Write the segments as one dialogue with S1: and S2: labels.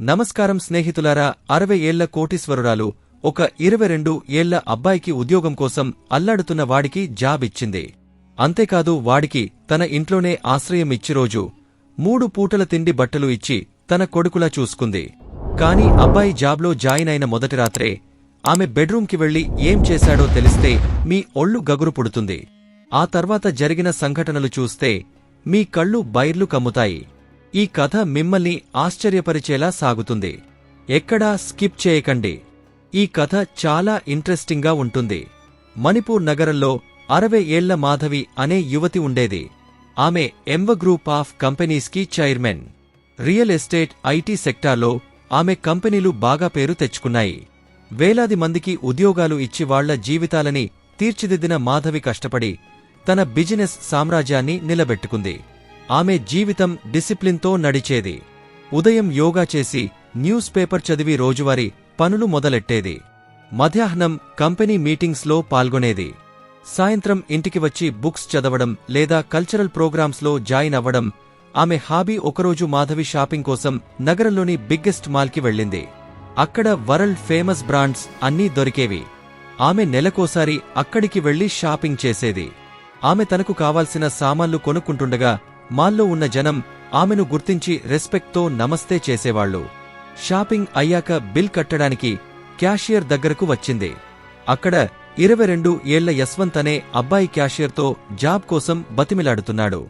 S1: నమస్కారం స్నేహితులారా అరవై ఏళ్ళ కోటీశ్వరురాలు ఒక ఇరవై రెండు ఏళ్ళ అబ్బాయికి ఉద్యోగం కోసం అల్లాడుతున్న వాడికి జాబ్ ఇచ్చింది. అంతేకాదు వాడికి తన ఇంట్లోనే ఆశ్రయం ఇచ్చి రోజు మూడు పూటల తిండి బట్టలు ఇచ్చి తన కొడుకులా చూసుకుంది. కాని అబ్బాయి జాబ్లో జాయిన్ అయిన మొదటి రాత్రే ఆమె బెడ్రూంకి వెళ్ళి ఏం చేశాడో తెలిస్తే మీ ఒళ్ళు గగురు పుడుతుంది. ఆ తర్వాత జరిగిన సంఘటనలు చూస్తే మీ కళ్ళు బైర్లు కమ్ముతాయి. ఈ కథ మిమ్మల్ని ఆశ్చర్యపరిచేలా సాగుతుంది. ఎక్కడా స్కిప్ చేయకండి. ఈ కథ చాలా ఇంట్రెస్టింగ్గా ఉంటుంది. మణిపూర్ నగరంలో అరవై ఏళ్ళ మాధవి అనే యువతి ఉండేది. ఆమె ఎంవ గ్రూప్ ఆఫ్ కంపెనీస్కి చైర్మన్. రియల్ ఎస్టేట్ ఐటీ సెక్టార్లో ఆమె కంపెనీలు బాగా పేరు తెచ్చుకున్నాయి. వేలాది మందికి ఉద్యోగాలు ఇచ్చి వాళ్ళ జీవితాలని తీర్చిదిద్దిన మాధవి కష్టపడి తన బిజినెస్ సామ్రాజ్యాన్ని నిలబెట్టుకుంది. ఆమె జీవితం డిసిప్లిన్తో నడిచేది. ఉదయం యోగా చేసి న్యూస్ పేపర్ చదివి రోజువారీ పనులు మొదలెట్టేది. మధ్యాహ్నం కంపెనీ మీటింగ్స్లో పాల్గొనేది. సాయంత్రం ఇంటికి వచ్చి బుక్స్ చదవడం లేదా కల్చరల్ ప్రోగ్రామ్స్లో జాయిన్ అవ్వడం ఆమె హాబీ ఒకరోజు మాధవి షాపింగ్ కోసం నగరంలోని బిగ్గెస్ట్ మాల్కి వెళ్ళింది. అక్కడ వరల్డ్ ఫేమస్ బ్రాండ్స్ అన్నీ దొరికేవి. ఆమె నెలకోసారి అక్కడికి వెళ్ళి షాపింగ్ చేసేది. ఆమె తనకు కావాల్సిన సామాన్లు కొనుక్కుంటుండగా మాల్లో ఉన్న జనం ఆమెను గుర్తించి రెస్పెక్ట్తో నమస్తే చేసేవాళ్ళు షాపింగ్ అయ్యాక బిల్ కట్టడానికి క్యాషియర్ దగ్గరకు వచ్చింది. అక్కడ ఇరవై రెండు ఏళ్ళ యశ్వంత్ అనే అబ్బాయి క్యాషియర్తో జాబ్ కోసం బతిమిలాడుతున్నాడు.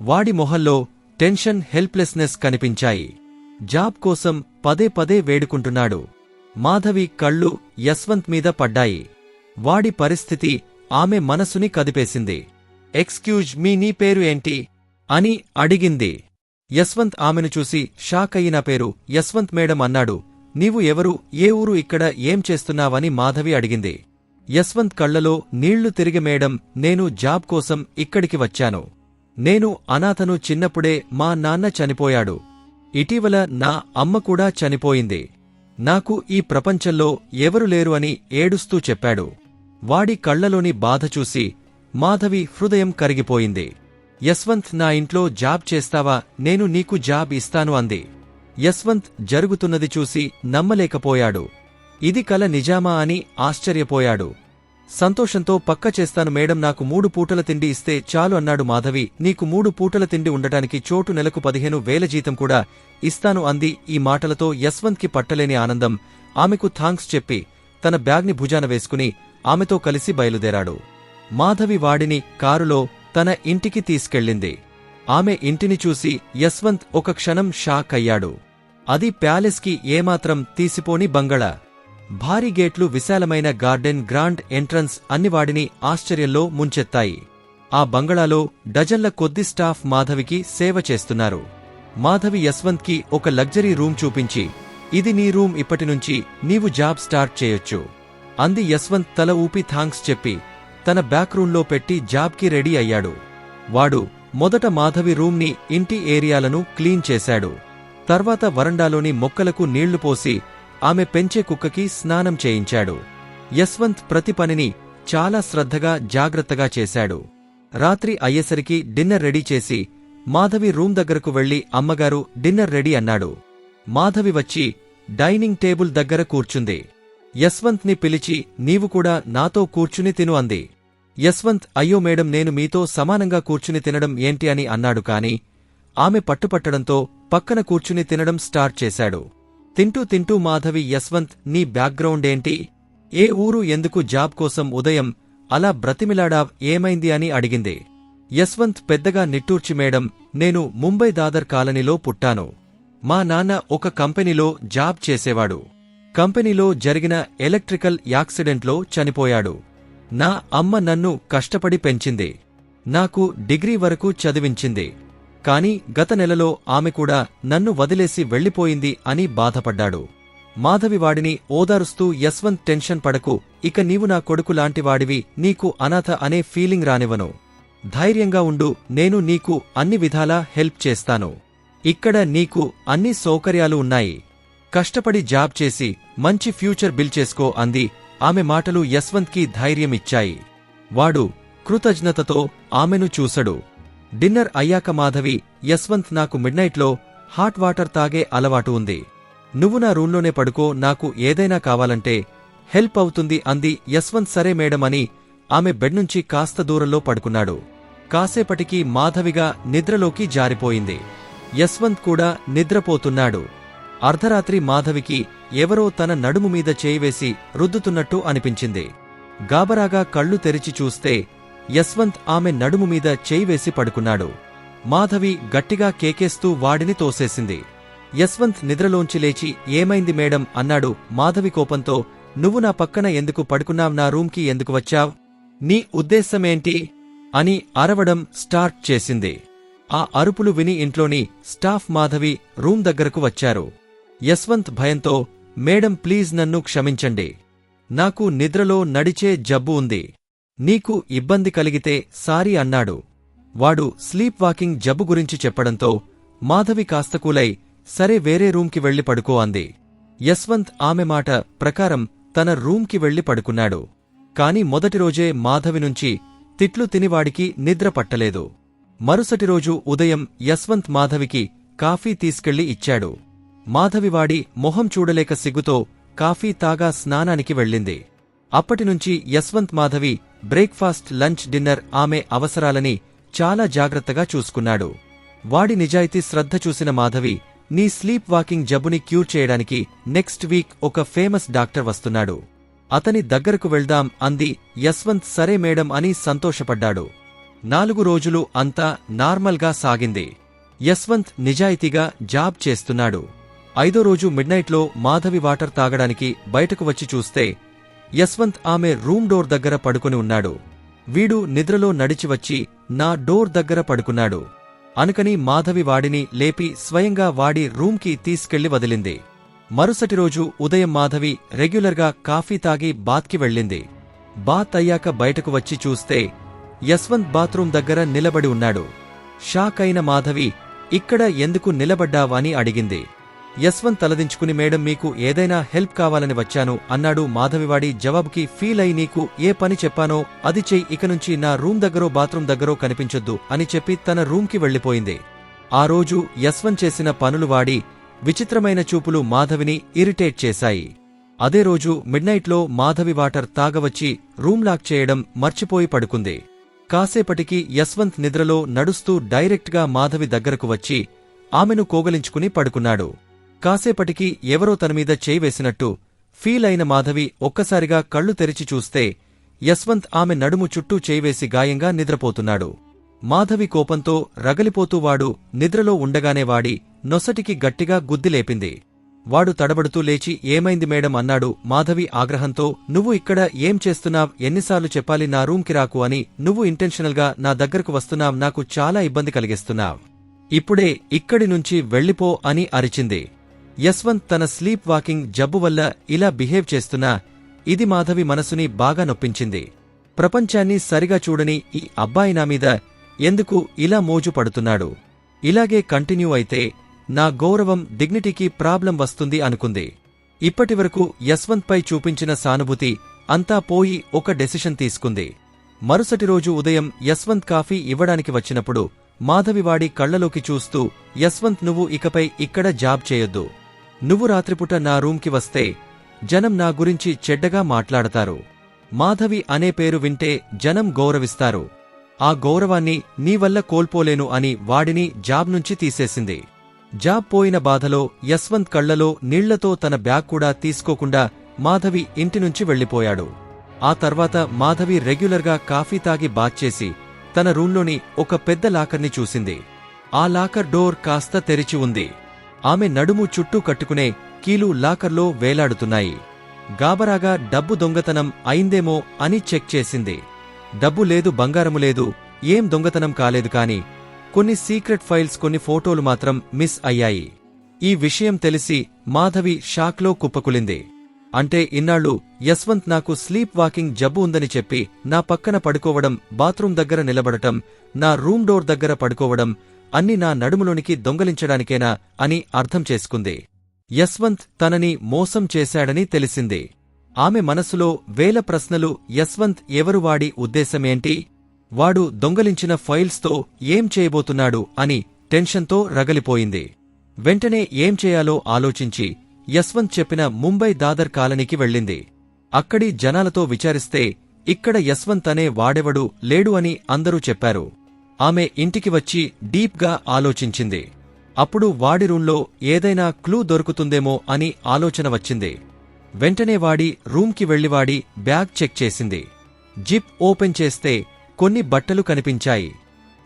S1: వాడి మొహల్లో టెన్షన్ హెల్ప్లెస్నెస్ కనిపించాయి. జాబ్ కోసం పదే పదే వేడుకుంటున్నాడు. మాధవి కళ్ళు యశ్వంత్ మీద పడ్డాయి. వాడి పరిస్థితి ఆమె మనసుని కదిపేసింది. ఎక్స్క్యూజ్ మీ నీ పేరు ఏంటి? అని అడిగింది. యశ్వంత్ ఆమెను చూసి షాక్ అయిన పేరు యశ్వంత్ మేడం అన్నాడు. నీవు ఎవరు ఏ ఊరు ఇక్కడ ఏం చేస్తున్నావని మాధవి అడిగింది. యశ్వంత్ కళ్ళలో నీళ్ళు తిరిగి మేడం నేను జాబ్ కోసం ఇక్కడికి వచ్చాను. నేను అనాథను చిన్నప్పుడే మా నాన్న చనిపోయాడు. ఇటీవల నా అమ్మ కూడా చనిపోయింది. నాకు ఈ ప్రపంచంలో ఎవరు లేరు అని ఏడుస్తూ చెప్పాడు. వాడి కళ్ళలోని బాధ చూసి మాధవి హృదయం కరిగిపోయింది. యశ్వంత్ నా ఇంట్లో జాబ్ చేస్తావా? నేను నీకు జాబ్ ఇస్తాను అంది. యశ్వంత్ జరుగుతున్నది చూసి నమ్మలేకపోయాడు. ఇది కల నిజామా అని ఆశ్చర్యపోయాడు. సంతోషంతో పక్క చేస్తాను మేడం నాకు మూడు పూటల తిండి ఇస్తే చాలు అన్నాడు మాధవి. నీకు మూడు పూటల తిండి ఉండటానికి చోటు నెలకు పదిహేను వేల జీతం కూడా ఇస్తాను అంది. ఈ మాటలతో యశ్వంత్కి పట్టలేని ఆనందం. ఆమెకు థాంక్స్ చెప్పి తన బ్యాగ్ని భుజాన వేసుకుని ఆమెతో కలిసి బయలుదేరాడు. మాధవి వాడిని కారులో తన ఇంటికి తీసుకెళ్ళింది. ఆమె ఇంటిని చూసి యశ్వంత్ ఒక క్షణం షాక్ అయ్యాడు. అది ప్యాలెస్కి ఏమాత్రం తీసిపోని బంగళా. భారీ గేట్లు విశాలమైన గార్డెన్ గ్రాండ్ ఎంట్రన్స్ అన్ని వాడిని ఆశ్చర్యంలో ముంచెత్తాయి. ఆ బంగళాలో డజన్ల కొద్ది స్టాఫ్ మాధవికి సేవ చేస్తున్నారు. మాధవి యశ్వంత్కి ఒక లగ్జరీ రూమ్ చూపించి ఇది నీ రూమ్ ఇప్పటినుంచి నీవు జాబ్ స్టార్ట్ చేయొచ్చు. అంది యశ్వంత్ తల ఊపి థాంక్స్ చెప్పి తన బ్యాక్ రూంలో పెట్టి జాబ్కి రెడీ అయ్యాడు. వాడు మొదట మాధవి రూమ్ని ఇంటి ఏరియాలను క్లీన్ చేశాడు. తర్వాత వరండాలోని మొక్కలకు నీళ్ళు పోసి ఆమె పెంచే కుక్కకి స్నానం చేయించాడు. యశ్వంత్ ప్రతి పనిని చాలా శ్రద్ధగా జాగ్రత్తగా చేశాడు. రాత్రి అయ్యేసరికి డిన్నర్ రెడీ చేసి మాధవి రూమ్ దగ్గరకు వెళ్ళి అమ్మగారు డిన్నర్ రెడీ అన్నాడు. మాధవి వచ్చి డైనింగ్ టేబుల్ దగ్గర కూర్చుంది. యశ్వంత్ని పిలిచి నీవు కూడా నాతో కూర్చుని తిను అంది. యశ్వంత్ అయ్యో మేడం నేను మీతో సమానంగా కూర్చుని తినడం ఏంటి అని అన్నాడు కాని ఆమె పట్టుపట్టడంతో పక్కన కూర్చుని తినడం స్టార్ట్ చేశాడు. తింటూ తింటూ మాధవి యశ్వంత్ నీ బ్యాక్గ్రౌండ్ ఏంటి? ఏ ఊరు ఎందుకు జాబ్ కోసం ఉదయం అలా బ్రతిమిలాడా ఏమైంది అని అడిగింది. యశ్వంత్ పెద్దగా నిట్టూర్చి మేడం నేను ముంబై దాదర్ కాలనీలో పుట్టాను. మా నాన్న ఒక కంపెనీలో జాబ్ చేసేవాడు. కంపెనీలో జరిగిన ఎలక్ట్రికల్ యాక్సిడెంట్లో చనిపోయాడు. నా అమ్మ నన్ను కష్టపడి పెంచింది. నాకు డిగ్రీ వరకు చదివించింది. కాని గత నెలలో ఆమె కూడా నన్ను వదిలేసి వెళ్ళిపోయింది అని బాధపడ్డాడు. మాధవివాడిని ఓదారుస్తూ యశ్వంత్ టెన్షన్ పడకు ఇక నీవు నా కొడుకు లాంటివాడివి నీకు అనాథ అనే ఫీలింగ్ రానివను ధైర్యంగా ఉండు నేను నీకు అన్ని విధాలా హెల్ప్ చేస్తాను. ఇక్కడ నీకు అన్ని సౌకర్యాలు ఉన్నాయి. కష్టపడి జాబ్ చేసి మంచి ఫ్యూచర్ బిల్ చేసుకో అంది. ఆమె మాటలు యశ్వంత్కి ధైర్యమిచ్చాయి. వాడు కృతజ్ఞతతో ఆమెను చూసడు డిన్నర్ అయ్యాక మాధవి యశ్వంత్ నాకు మిడ్నైట్లో హాట్ వాటర్ తాగే అలవాటు ఉంది. నువ్వు నా రూంలోనే పడుకో నాకు ఏదైనా కావాలంటే హెల్ప్ అవుతుంది అంది. యశ్వంత్ సరే మేడం అని ఆమె బెడ్ నుంచి కాస్త దూరంలో పడుకున్నాడు. కాసేపటికి మాధవిగా నిద్రలోకి జారిపోయింది. యశ్వంత్ కూడా నిద్రపోతున్నాడు. అర్ధరాత్రి మాధవికి ఎవరో తన నడుము మీద చేయివేసి రుద్దుతున్నట్టు అనిపించింది. గాబరాగా కళ్ళు తెరిచి చూస్తే యశ్వంత్ ఆమె నడుము మీద చేయివేసి పడుకున్నాడు. మాధవి గట్టిగా కేకేస్తూ వాడిని తోసేసింది. యశ్వంత్ నిద్రలోంచి లేచి ఏమైంది మేడం? అన్నాడు మాధవి కోపంతో. నువ్వు నా పక్కన ఎందుకు పడుకున్నావ్? నా రూమ్కి ఎందుకు వచ్చావ్? నీ ఉద్దేశమేంటి? అని అరవడం స్టార్ట్ చేసింది. ఆ అరుపులు విని ఇంట్లోని స్టాఫ్ మాధవి రూమ్ దగ్గరకు వచ్చారు. యశ్వంత్ భయంతో మేడం ప్లీజ్ నన్ను క్షమించండి. నాకు నిద్రలో నడిచే జబ్బు ఉంది. నీకు ఇబ్బంది కలిగితే సారీ అన్నాడు. వాడు స్లీప్ వాకింగ్ జబ్బు గురించి చెప్పడంతో మాధవి కాస్త కూలై సరే వేరే రూంకి వెళ్ళి పడుకో అంది. యశ్వంత్ ఆమె మాట ప్రకారం తన రూంకి వెళ్ళి పడుకున్నాడు. కాని మొదటి రోజే మాధవి నుంచి తిట్లు తినివాడికి నిద్ర పట్టలేదు. మరుసటి రోజు ఉదయం యశ్వంత్ మాధవికి కాఫీ తీసుకెళ్ళి ఇచ్చాడు. మాధవివాడి మొహం చూడలేక సిగ్గుతో కాఫీ తాగా స్నానానికి వెళ్ళింది. అప్పటినుంచి Yashwant Madhavi breakfast lunch dinner ఆమె అవసరాలని చాలా జాగ్రత్తగా చూసుకున్నాడు. వాడి నిజాయితీ శ్రద్ధ చూసిన మాధవి నీ స్లీప్ వాకింగ్ జబ్బుని క్యూర్ చేయడానికి నెక్స్ట్ వీక్ ఒక ఫేమస్ డాక్టర్ వస్తున్నాడు. అతని దగ్గరకు వెళ్దాం అంది యశ్వంత్ సరే మేడం అని సంతోషపడ్డాడు. నాలుగు రోజులు అంతా నార్మల్గా సాగింది. యశ్వంత్ నిజాయితీగా జాబ్ చేస్తున్నాడు. ఐదో రోజు మిడ్నైట్లో మాధవి వాటర్ తాగడానికి బయటకు వచ్చి చూస్తే యశ్వంత్ ఆమె రూమ్ డోర్ దగ్గర పడుకుని ఉన్నాడు. వీడు నిద్రలో నడిచి వచ్చి నా డోర్ దగ్గర పడుకున్నాడు. అనుకని మాధవి వాడిని లేపి స్వయంగా వాడి రూమ్కి తీసుకెళ్ళి వదిలింది. మరుసటి రోజు ఉదయం మాధవి రెగ్యులర్గా కాఫీ తాగి బాత్కి వెళ్ళింది. బాత్ అయ్యాక బయటకు వచ్చి చూస్తే యశ్వంత్ బాత్రూం దగ్గర నిలబడి ఉన్నాడు. షాక్ అయిన మాధవి ఇక్కడ ఎందుకు నిలబడ్డావని అడిగింది. యశ్వంత్ తలదించుకుని మేడం మీకు ఏదైనా హెల్ప్ కావాలని వచ్చాను అన్నాడు మాధవివాడి జవాబుకి ఫీల్ అయి నీకు ఏ పని చెప్పానో అది చెయ్యి ఇక నుంచి నా రూమ్ దగ్గరో బాత్రూమ్ దగ్గరో కనిపించొద్దు అని చెప్పి తన రూమ్కి వెళ్ళిపోయింది ఆ రోజు యశ్వంత్ చేసిన పనులు వాడి విచిత్రమైన చూపులు మాధవిని ఇరిటేట్ చేశాయి. అదే రోజు మిడ్నైట్లో మాధవి వాటర్ తాగవచ్చి రూమ్ లాక్ చేయడం మర్చిపోయి పడుకుంది. కాసేపటికి యశ్వంత్ నిద్రలో నడుస్తూ డైరెక్ట్గా మాధవి దగ్గరకు వచ్చి ఆమెను కోగలించుకుని పడుకున్నాడు. కాసేపటికి ఎవరో తనమీద చేయివేసినట్టు ఫీల్ అయిన మాధవి ఒక్కసారిగా కళ్ళు తెరిచి చూస్తే యశ్వంత్ ఆమె నడుము చుట్టూ చేయివేసి గాయంగా నిద్రపోతున్నాడు. మాధవి కోపంతో రగలిపోతూ వాడు నిద్రలో ఉండగానే వాడి నొసటికి గట్టిగా గుద్దిలేపింది వాడు తడబడుతూ లేచి ఏమైంది మేడం? అన్నాడు మాధవి ఆగ్రహంతో. నువ్వు ఇక్కడ ఏం చేస్తున్నావ్? ఎన్నిసార్లు చెప్పాలి నా రూంకి రాకు అని నువ్వు ఇంటెన్షనల్గా నా దగ్గరకు వస్తున్నావ్. నాకు చాలా ఇబ్బంది కలిగిస్తున్నావ్. ఇప్పుడే ఇక్కడి నుంచి వెళ్ళిపో అని అరిచింది. యశ్వంత్ తన స్లీప్ వాకింగ్ జబ్బు వల్ల ఇలా బిహేవ్ చేస్తున్నా ఇది మాధవి మనసుని బాగా నొప్పించింది. ప్రపంచాన్ని సరిగా చూడని ఈ అబ్బాయి నా మీద ఎందుకు ఇలా మోజు పడుతున్నాడు? ఇలాగే కంటిన్యూ అయితే నా గౌరవం డిగ్నిటీకి ప్రాబ్లం వస్తుంది అనుకుంది. ఇప్పటివరకు యశ్వంత్పై చూపించిన సానుభూతి అంతా పోయి ఒక డెసిషన్ తీసుకుంది. మరుసటి రోజు ఉదయం యశ్వంత్ కాఫీ ఇవ్వడానికి వచ్చినప్పుడు మాధవివాడి కళ్ళలోకి చూస్తూ యశ్వంత్ నువ్వు ఇకపై ఇక్కడ జాబ్ చేయొద్దు. నువ్వు రాత్రిపూట నా రూంకి వస్తే జనం నా గురించి చెడ్డగా మాట్లాడతారు. మాధవి అనే పేరు వింటే జనం గౌరవిస్తారు. ఆ గౌరవాన్ని నీ వల్ల కోల్పోలేను అని వాడిని జాబ్ నుంచి తీసేసింది. జాబ్ పోయిన బాధలో యశ్వంత్ కళ్ళలో నీళ్ళతో తన బ్యాగ్ కూడా తీసుకోకుండా మాధవి ఇంటి నుంచి వెళ్ళిపోయాడు ఆ తర్వాత మాధవి రెగ్యులర్గా కాఫీ తాగి బాత్ చేసి తన రూంలోని ఒక పెద్ద లాకర్ని చూసింది. ఆ లాకర్ డోర్ కాస్త తెరిచి ఉంది. ఆమె నడుము చుట్టూ కట్టుకునే కీలు లాకర్లో వేలాడుతున్నాయి. గాబరాగా డబ్బు దొంగతనం అయిందేమో అని చెక్ చేసింది. డబ్బు లేదు బంగారము లేదు ఏం దొంగతనం కాలేదు కాని కొన్ని సీక్రెట్ ఫైల్స్ కొన్ని ఫోటోలు మాత్రం మిస్ అయ్యాయి. ఈ విషయం తెలిసి మాధవి షాక్లో కుప్పకులింది. అంటే ఇన్నాళ్ళు యశ్వంత్ నాకు స్లీప్ వాకింగ్ జబ్బు ఉందని చెప్పి నా పక్కన పడుకోవడం బాత్రూం దగ్గర నిలబడటం నా రూమ్ డోర్ దగ్గర పడుకోవడం అన్ని నా నడుములోనికి దొంగలించడానికేనా అని అర్థం చేసుకుంది. యశ్వంత్ తనని మోసం చేశాడని తెలిసింది. ఆమె మనసులో వేల ప్రశ్నలు యశ్వంత్ ఎవరు వాడి ఉద్దేశమేంటి? వాడు దొంగలించిన ఫైల్స్తో ఏం చేయబోతున్నాడు అని టెన్షన్తో రగలిపోయింది. వెంటనే ఏం చేయాలో ఆలోచించి యశ్వంత్ చెప్పిన ముంబై దాదర్ కాలనీకి వెళ్ళింది. అక్కడి జనాలతో విచారిస్తే ఇక్కడ యశ్వంత్ అనే వాడెవడు లేడు అని అందరూ చెప్పారు. ఆమె ఇంటికి వచ్చి డీప్గా ఆలోచించింది. అప్పుడు వాడి రూంలో ఏదైనా క్లూ దొరుకుతుందేమో అని ఆలోచన వచ్చింది. వెంటనే వాడి రూమ్కి వెళ్ళివాడి బ్యాగ్ చెక్ చేసింది. జిప్ ఓపెన్ చేస్తే కొన్ని బట్టలు కనిపించాయి.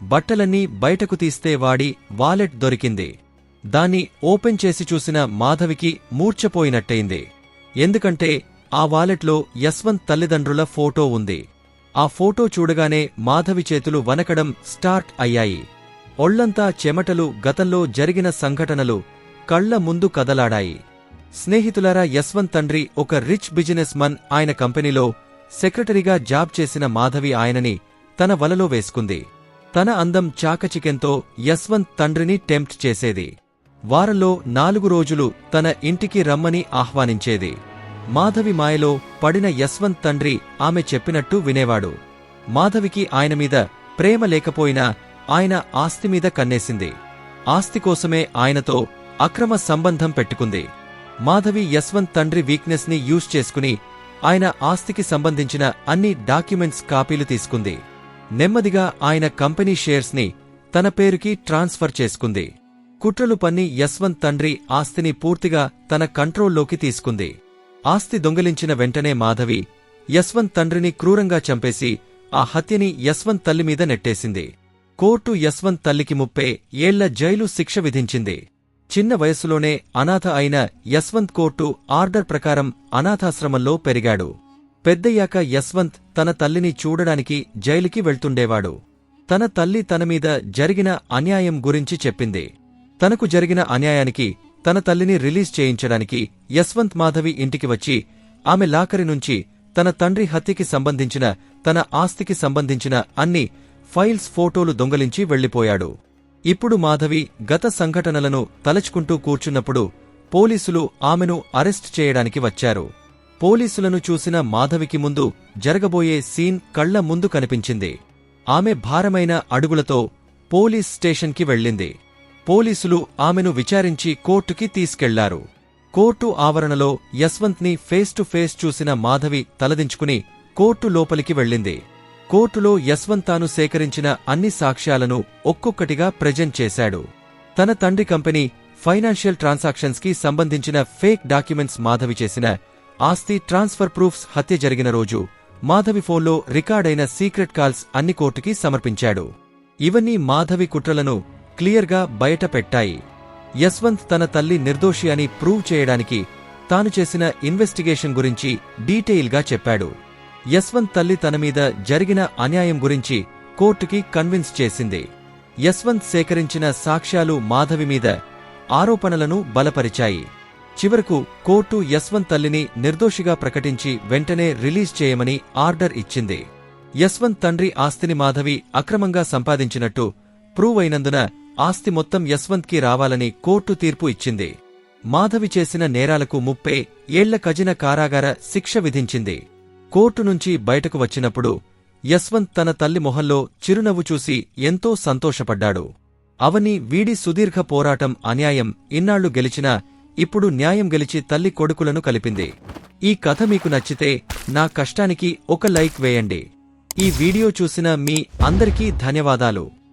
S1: బట్టలన్నీ బయటకు తీస్తే వాడి వాలెట్ దొరికింది. దాన్ని ఓపెన్ చేసి చూసిన మాధవికి మూర్ఛపోయినట్టయింది. ఎందుకంటే ఆ వాలెట్లో యశ్వంత్ తల్లిదండ్రుల ఫోటో ఉంది. ఆ ఫోటో చూడగానే మాధవి చేతులు వనకడం స్టార్ట్ అయ్యాయి. ఒళ్ళంతా చెమటలు గతంలో జరిగిన సంఘటనలు కళ్ళ ముందు కదలాడాయి. స్నేహితులారా యశ్వంత్ తండ్రి ఒక రిచ్ బిజినెస్ మన్ ఆయన కంపెనీలో సెక్రటరీగా జాబ్ చేసిన మాధవి ఆయనని తన వలలో వేసుకుంది. తన అందం చాకచికెంతో యశ్వంత్ తండ్రిని టెంప్ట్ చేసేది. వారంలో నాలుగు రోజులు తన ఇంటికి రమ్మని ఆహ్వానించేది. మాధవి మాయలో పడిన యశ్వంత్ తండ్రి ఆమె చెప్పినట్టు వినేవాడు. మాధవికి ఆయన మీద ప్రేమ లేకపోయినా ఆయన ఆస్తి మీద కన్నేసింది. ఆస్తి కోసమే ఆయనతో అక్రమ సంబంధం పెట్టుకుంది. మాధవి యశ్వంత్ తండ్రి వీక్నెస్ని యూజ్ చేసుకుని ఆయన ఆస్తికి సంబంధించిన అన్ని డాక్యుమెంట్స్ కాపీలు తీసుకుంది. నెమ్మదిగా ఆయన కంపెనీ షేర్స్ని తన పేరుకి ట్రాన్స్ఫర్ చేసుకుంది. కుట్రలు పన్ని యశ్వంత్ తండ్రి ఆస్తిని పూర్తిగా తన కంట్రోల్లోకి తీసుకుంది. ఆస్తి దొంగిలించిన వెంటనే మాధవి యశ్వంత్ తండ్రిని క్రూరంగా చంపేసి ఆ హత్యని యశ్వంత్ తల్లి మీద నెట్టేసింది. కోర్టు యశ్వంత్ తల్లికి ముప్పే ఏళ్ళ జైలు శిక్ష విధించింది. చిన్న వయసులోనే అనాథ అయిన యశ్వంత్ కోర్టు ఆర్డర్ ప్రకారం అనాథాశ్రమంలో పెరిగాడు. పెద్దయ్యాక యశ్వంత్ తన తల్లిని చూడడానికి జైలుకి వెళ్తుండేవాడు. తన తల్లి తన మీద జరిగిన అన్యాయం గురించి చెప్పింది. తనకు జరిగిన అన్యాయానికి తన తల్లిని రిలీజ్ చేయించడానికి యశ్వంత్ మాధవి ఇంటికి వచ్చి ఆమె లాకరి నుంచి తన తండ్రి హత్యకి సంబంధించిన తన ఆస్తికి సంబంధించిన అన్ని ఫైల్స్ ఫోటోలు దొంగలించి వెళ్ళిపోయాడు ఇప్పుడు మాధవి గత సంఘటనలను తలచుకుంటూ కూర్చున్నప్పుడు పోలీసులు ఆమెను అరెస్ట్ చేయడానికి వచ్చారు. పోలీసులను చూసిన మాధవికి ముందు జరగబోయే సీన్ కళ్ళ ముందు కనిపించింది. ఆమె భారమైన అడుగులతో పోలీస్ స్టేషన్కి వెళ్ళింది. పోలీసులు ఆమెను విచారించి కోర్టుకి తీసుకెళ్ళారు. కోర్టు ఆవరణలో యశ్వంత్ని ఫేస్ టు ఫేస్ చూసిన మాధవి తలదించుకుని కోర్టు లోపలికి వెళ్ళింది. కోర్టులో యశ్వంత్ తాను సేకరించిన అన్ని సాక్ష్యాలను ఒక్కొక్కటిగా ప్రెజెంట్ చేశాడు. తన తండ్రి కంపెనీ ఫైనాన్షియల్ ట్రాన్సాక్షన్స్కి సంబంధించిన ఫేక్ డాక్యుమెంట్స్ మాధవి చేసిన ఆస్తి ట్రాన్స్ఫర్ ప్రూఫ్స్ హత్య జరిగిన రోజు మాధవి ఫోన్లో రికార్డైన సీక్రెట్ కాల్స్ అన్ని కోర్టుకి సమర్పించాడు. ఇవన్నీ మాధవి కుట్రలను క్లియర్గా బయటపెట్టాయి. యశ్వంత్ తన తల్లి నిర్దోషి అని ప్రూవ్ చేయడానికి తాను చేసిన ఇన్వెస్టిగేషన్ గురించి డీటెయిల్గా చెప్పాడు. యశ్వంత్ తల్లి తన మీద జరిగిన అన్యాయం గురించి కోర్టుకి కన్విన్స్ చేసింది. యశ్వంత్ సేకరించిన సాక్ష్యాలు మాధవి మీద ఆరోపణలను బలపరిచాయి. చివరకు కోర్టు యశ్వంత్ తల్లిని నిర్దోషిగా ప్రకటించి వెంటనే రిలీజ్ చేయమని ఆర్డర్ ఇచ్చింది. యశ్వంత్ తండ్రి ఆస్తిని మాధవి అక్రమంగా సంపాదించినట్టు ప్రూవ్ అయినందున ఆస్తి మొత్తం యశ్వంత్కి రావాలని కోర్టు తీర్పు ఇచ్చింది. మాధవి చేసిన నేరాలకు ముప్పై ఏళ్ళ కజిన కారాగార శిక్ష విధించింది. కోర్టు నుంచి బయటకు వచ్చినప్పుడు యశ్వంత్ తన తల్లి మొహంలో చిరునవ్వు చూసి ఎంతో సంతోషపడ్డాడు. అవని వీడి సుదీర్ఘ పోరాటం అన్యాయం ఇన్నాళ్ళు గెలిచినా ఇప్పుడు న్యాయం గెలిచి తల్లి కొడుకులను కలిపింది. ఈ కథ మీకు నచ్చితే నా కష్టానికి ఒక లైక్ వేయండి. ఈ వీడియో చూసిన మీ అందరికీ ధన్యవాదాలు.